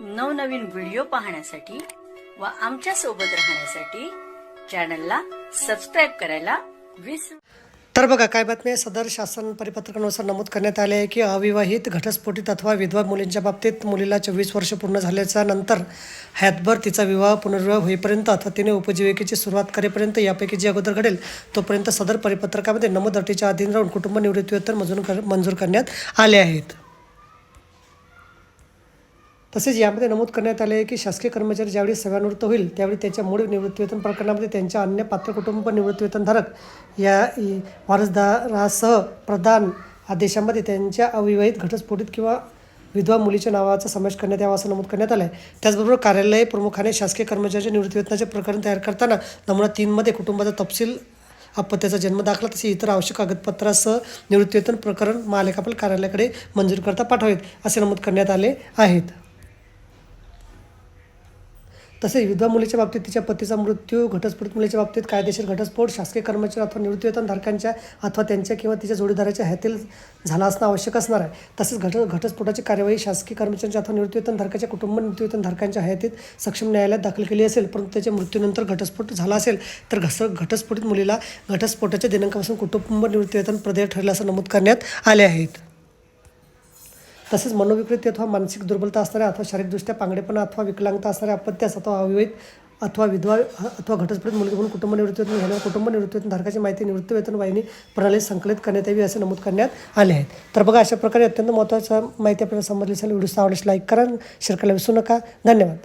नवनवीन व्हिडिओ पाहण्यासाठी व आमच्यासोबत राहण्यासाठी चॅनलला सबस्क्राईब करायला विसरू तर बघा काय बातमी आहे? सदर शासन परिपत्रकानुसार नमूद करण्यात आले आहे की अविवाहित घटस्फोटित अथवा विधवा मुलींच्या बाबतीत मुलीला चोवीस वर्ष पूर्ण झाल्याच्यानंतर हयातभर तिचा विवाह पुनर्विवाह होईपर्यंत अथवा तिने उपजीविकेची सुरुवात करेपर्यंत यापैकी जे अगोदर घडेल तोपर्यंत सदर परिपत्रकामध्ये नमूद अटीच्या अधीन राहून कुटुंब निवृत्तीवेतन मंजूर कर मंजूर करण्यात आले आहेत. तसेच यामध्ये नमूद करण्यात आले आहे की शासकीय कर्मचारी ज्यावेळी सेवानिवृत्त होईल त्यावेळी त्याच्या मूळ निवृत्तीवेतन प्रकरणामध्ये त्यांच्या अन्य पात्र कुटुंब निवृत्तीवेतनधारक या वारसदारासह प्रदान आदेशामध्ये त्यांच्या अविवाहित घटस्फोटित किंवा विधवा मुलीच्या नावाचा समावेश करण्यात यावा असं नमूद करण्यात आलं आहे त्याचबरोबर कार्यालय प्रमुखाने शासकीय कर्मचाऱ्याच्या निवृत्तीवेतनाचे प्रकरण तयार करताना नमुना तीनमध्ये कुटुंबाचा तपशील अपत्याचा जन्म दाखला तसे इतर आवश्यक कागदपत्रासह निवृत्तीवेतन प्रकरण महालेखापाल कार्यालयाकडे मंजूर करता पाठवावेत असे नमूद करण्यात आले आहेत. तसेच विधवा मुलीच्या बाबतीत तिच्या पतीचा मृत्यू घटस्फोट मुलीच्या बाबतीत कायदेशीर घटस्फोट शासकीय कर्मचारी अथवा निवृत्तीवेतन धारकांच्या अथवा त्यांच्या किंवा तिच्या जोडीदाराच्या हयातील झाला असणं आवश्यक असणार आहे. तसेच घट घटस्फोटाची कार्यवाही शासकीय कर्मचाऱ्यांच्या अथवा निवृत्तीवेतन धारकाच्या कुटुंब निवृत्तीवेतन धारकांच्या हयातीत सक्षम न्यायालयात दाखल केली असेल परंतु त्याच्या मृत्यूनंतर घटस्फोट झाला असेल तर घस घटस्फोटित मुलीला घटस्फोटाच्या दिनांकापासून कुटुंब निवृत्तीवेतन प्रदेय ठरले असं नमूद करण्यात आले आहेत. तसेच मनोविकृती अथवा मानसिक दुर्बलता असणाऱ्या अथवा शारीरिकदृष्ट्या पांगडेपणा अथवा विकलांगता असणाऱ्या अपत्यास अथवा अविवाहित अथवा विधवा अथवा घटस्फोटित मुलगी म्हणून कुटुंब निवृत्तीवेतन घेणाऱ्या कुटुंब निवृत्तीवेतन धारकाची माहिती निवृत्तीवेतन वाहिनी प्रणाली संकलित करण्यात यावी असे नमूद करण्यात आले आहेत. तर बघा अशा प्रकारे अत्यंत महत्त्वाच्या माहिती आपल्याला समजली असेल व्हिडिओ आवडल्यास लाईक करा शेअर करायला विसरू नका. धन्यवाद.